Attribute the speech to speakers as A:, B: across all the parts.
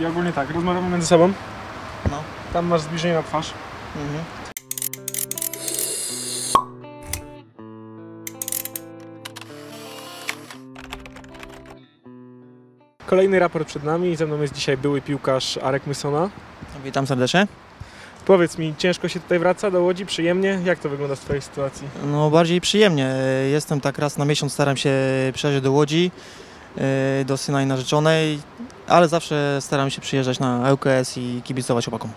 A: I ogólnie tak, rozmawiamy między sobą.
B: No.
A: Tam masz zbliżenie na twarz.
B: Mhm.
A: Kolejny raport przed nami. Ze mną jest dzisiaj były piłkarz Arek Mysona.
B: Witam serdecznie.
A: Powiedz mi, ciężko się tutaj wraca do Łodzi, przyjemnie? Jak to wygląda z Twojej sytuacji?
B: No bardziej przyjemnie. Jestem tak raz na miesiąc, staram się przyjeżdżać do Łodzi, e, do syna i narzeczonej, ale zawsze staram się przyjeżdżać na ŁKS i kibicować chłopakom.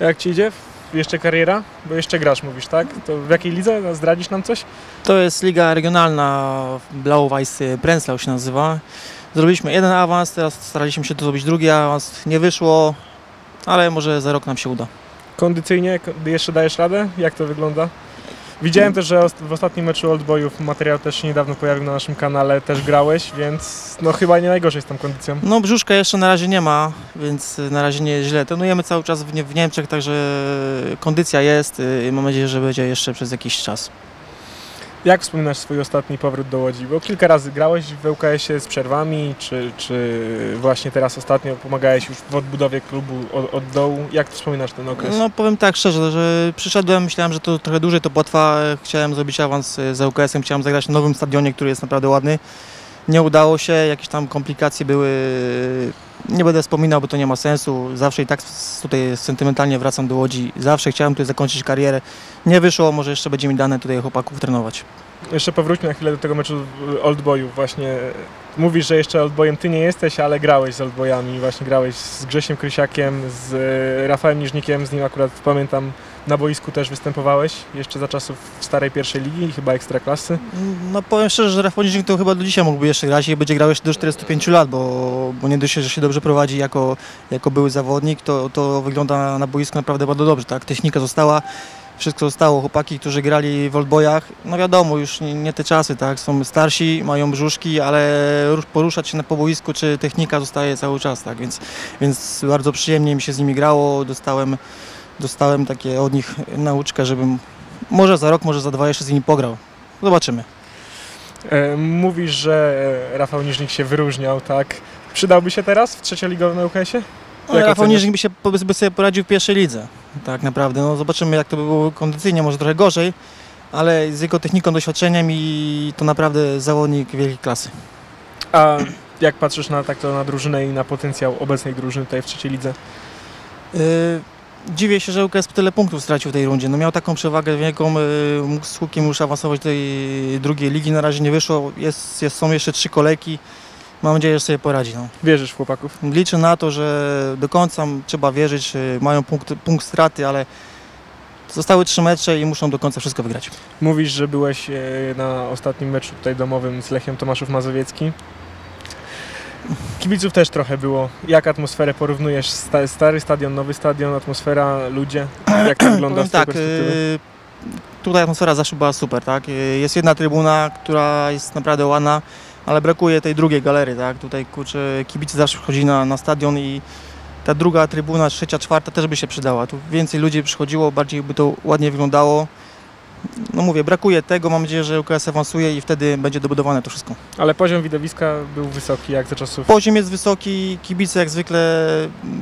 A: Jak Ci idzie? Jeszcze kariera? Bo jeszcze grasz, mówisz, tak? To w jakiej lidze? Zdradzisz nam coś?
B: To jest liga regionalna, Blau-Weiß Prenzlau się nazywa. Zrobiliśmy jeden awans, teraz staraliśmy się to zrobić drugi awans. Nie wyszło, ale może za rok nam się uda.
A: Kondycyjnie ko- jeszcze dajesz radę? Jak to wygląda? Widziałem też, że w ostatnim meczu Old Boyów materiał też się niedawno pojawił na naszym kanale, też grałeś, więc no chyba nie najgorzej z tą kondycją.
B: No brzuszka jeszcze na razie nie ma, więc na razie nie źle. Trenujemy cały czas w Niemczech, także kondycja jest y, i mam nadzieję, że będzie jeszcze przez jakiś czas.
A: Jak wspominasz swój ostatni powrót do Łodzi? Bo kilka razy grałeś w ŁKS-ie z przerwami, czy, czy właśnie teraz ostatnio pomagałeś już w odbudowie klubu od, od dołu. Jak wspominasz ten okres?
B: No powiem tak szczerze, że przyszedłem, myślałem, że to trochę dłużej to potrwa. Chciałem zrobić awans z ŁKS-em, chciałem zagrać na nowym stadionie, który jest naprawdę ładny. Nie udało się, jakieś tam komplikacje były. Nie będę wspominał, bo to nie ma sensu. Zawsze i tak tutaj sentymentalnie wracam do Łodzi. Zawsze chciałem tutaj zakończyć karierę. Nie wyszło, może jeszcze będzie mi dane tutaj chłopaków trenować.
A: Jeszcze powróćmy na chwilę do tego meczu Old Boyów. Właśnie mówisz, że jeszcze Old Boyem ty nie jesteś, ale grałeś z Old Boyami. Właśnie grałeś z Grzesiem Krysiakiem, z e, Rafałem Niżnikiem, z nim akurat pamiętam na boisku też występowałeś. Jeszcze za czasów starej pierwszej ligi, chyba Ekstraklasy.
B: No powiem szczerze, że Rafał to chyba do dzisiaj mógłby jeszcze grać i będzie grał jeszcze do 45 lat, bo, bo nie dość, że się dobrze prowadzi jako, jako były zawodnik, to, to wygląda na boisku naprawdę bardzo dobrze. Tak? Technika została, wszystko zostało. Chłopaki, którzy grali w oldboyach, no wiadomo, już nie, nie te czasy, tak? są starsi, mają brzuszki, ale rusz- poruszać się na po boisku czy technika zostaje cały czas, tak? więc, więc bardzo przyjemnie mi się z nimi grało, dostałem, dostałem takie od nich nauczkę, żebym może za rok, może za dwa jeszcze z nimi pograł. Zobaczymy.
A: E, Mówisz, że e, Rafał Niżnik się wyróżniał, tak? Przydałby się teraz w trzecioligowym ŁKS-ie?
B: No, Rafał? Niżyk by, się, by by sobie poradził w pierwszej lidze. Tak naprawdę. No, zobaczymy jak to by było kondycyjnie, może trochę gorzej, ale z jego techniką, doświadczeniem i to naprawdę zawodnik wielkiej klasy.
A: A jak patrzysz na tak to na drużynę i na potencjał obecnej drużyny tutaj w trzeciej lidze?
B: Yy, dziwię się, że UKS tyle punktów stracił w tej rundzie. No, miał taką przewagę wielką, yy, mógł z hukiem już awansować do tej drugiej ligi. Na razie nie wyszło. Jest, jest, są jeszcze trzy kolejki. Mam nadzieję, że sobie poradzi. No.
A: Wierzysz w chłopaków?
B: Liczę na to, że do końca trzeba wierzyć, y, mają punkt, punkt straty, ale zostały trzy mecze i muszą do końca wszystko wygrać.
A: Mówisz, że byłeś e, na ostatnim meczu tutaj domowym z Lechem Tomaszów Mazowiecki. Kibiców też trochę było. Jak atmosferę porównujesz? Sta- Stary stadion, nowy stadion, atmosfera, ludzie? Jak to wygląda z tej
B: tak,
A: perspektywy?
B: y, tutaj atmosfera zawsze była super, tak? Y, Jest jedna trybuna, która jest naprawdę ładna, ale brakuje tej drugiej galerii, tak? Tutaj kurczę, kibice zawsze przychodzi na, na stadion i ta druga trybuna, trzecia, czwarta też by się przydała. Tu więcej ludzi przychodziło, bardziej by to ładnie wyglądało. No mówię, brakuje tego, mam nadzieję, że UKS awansuje i wtedy będzie dobudowane to wszystko.
A: Ale poziom widowiska był wysoki, jak za czasów...
B: Poziom jest wysoki, kibice jak zwykle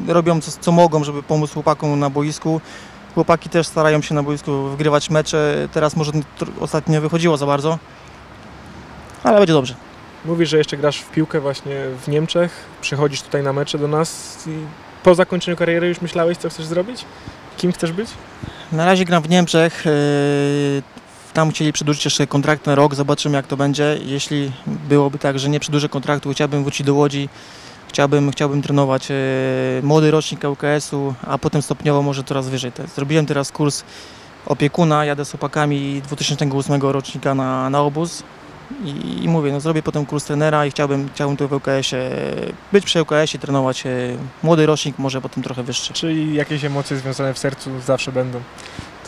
B: robią co, co mogą, żeby pomóc chłopakom na boisku. Chłopaki też starają się na boisku wygrywać mecze. Teraz może ostatnio nie wychodziło za bardzo, ale będzie dobrze.
A: Mówisz, że jeszcze grasz w piłkę właśnie w Niemczech, przychodzisz tutaj na mecze do nas i po zakończeniu kariery już myślałeś, co chcesz zrobić? Kim chcesz być?
B: Na razie gram w Niemczech. yy, Tam chcieli przedłużyć jeszcze kontrakt na rok, zobaczymy jak to będzie. Jeśli byłoby tak, że nie przedłużę kontraktu, chciałbym wrócić do Łodzi, chciałbym, chciałbym trenować yy, młody rocznik ŁKS-u, a potem stopniowo może coraz wyżej. Zrobiłem teraz kurs opiekuna, jadę z chłopakami 2008 rocznika na, na obóz i, i mówię, no zrobię potem kurs trenera i chciałbym, chciałbym tu w ŁKS-ie, być przy ŁKS-ie, trenować yy, młody rocznik, może potem trochę wyższy.
A: Czyli jakieś emocje związane w sercu zawsze będą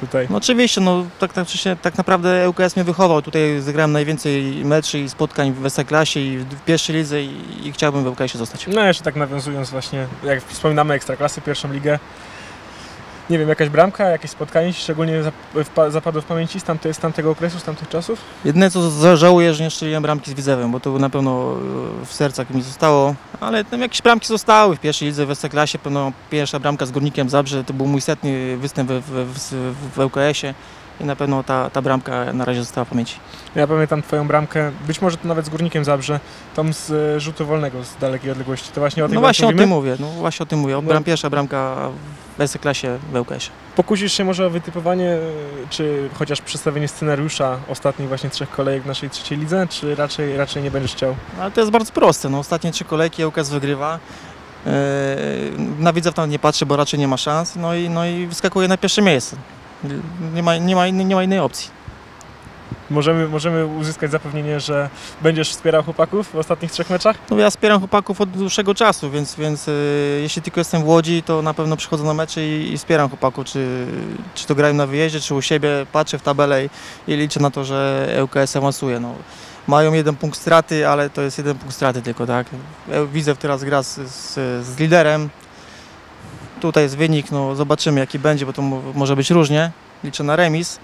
A: tutaj?
B: No oczywiście, no tak, tak, tak naprawdę ŁKS mnie wychował. Tutaj zagrałem najwięcej meczy i spotkań w Ekstraklasie i w pierwszej lidze i, i chciałbym w ŁKS-ie zostać.
A: No jeszcze tak nawiązując właśnie, jak wspominamy Ekstraklasy, pierwszą ligę, Nie wiem, jakaś bramka, jakieś spotkanie szczególnie zapadło w pamięci z, tamte, z tamtego okresu, z tamtych czasów?
B: Jedyne co żałuję, że nie strzeliłem bramki z Widzewem, bo to na pewno e, w sercach mi zostało, ale tam jakieś bramki zostały w pierwszej lidze w Ekstraklasie, pewno pierwsza bramka z Górnikiem Zabrze, to był mój setny występ w, w, w, w ŁKS-ie i na pewno ta, ta bramka na razie została w pamięci.
A: Ja pamiętam twoją bramkę, być może to nawet z Górnikiem Zabrze, tą z e, rzutu wolnego z dalekiej odległości. To właśnie o tej
B: No właśnie o
A: mówimy?
B: tym mówię, no właśnie o tym mówię,
A: No.
B: bram, pierwsza bramka w Ekstraklasie w ŁKS-ie.
A: Pokusisz się może o wytypowanie, e, czy chociaż przedstawienie scenariusza ostatnich właśnie trzech kolejek w naszej trzeciej lidze, czy raczej, raczej nie będziesz chciał?
B: Ale to jest bardzo proste. No, ostatnie trzy kolejki ŁKS wygrywa. Yy, Na Widzew tam nie patrzy, bo raczej nie ma szans. No i, no i wyskakuje na pierwsze miejsce. Nie ma, nie ma, innej, nie ma innej opcji.
A: Możemy, możemy uzyskać zapewnienie, że będziesz wspierał chłopaków w ostatnich trzech meczach?
B: No, ja wspieram chłopaków od dłuższego czasu, więc, więc yy, jeśli tylko jestem w Łodzi, to na pewno przychodzę na mecze i, i wspieram chłopaków. Czy, czy to grają na wyjeździe, czy u siebie. Patrzę w tabelę i, i liczę na to, że ŁKS awansuje. No. Mają jeden punkt straty, ale to jest jeden punkt straty tylko, tak? Widzew teraz gra z, z, z liderem. Tutaj jest wynik, no zobaczymy jaki będzie, bo to mo- może być różnie. Liczę na remis.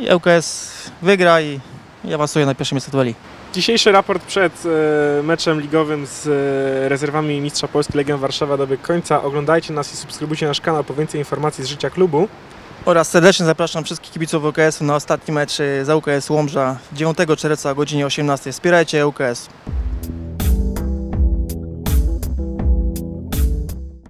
B: I ŁKS wygra i, i awansuje na pierwsze miejsce tabeli.
A: Dzisiejszy raport przed e, meczem ligowym z e, rezerwami Mistrza Polski Legion Warszawa dobiegł końca. Oglądajcie nas i subskrybujcie nasz kanał po więcej informacji z życia klubu.
B: Oraz serdecznie zapraszam wszystkich kibiców ŁKS-u na ostatni mecz y, za ŁKS Łomża 9 czerwca o godzinie 18. Wspierajcie ŁKS.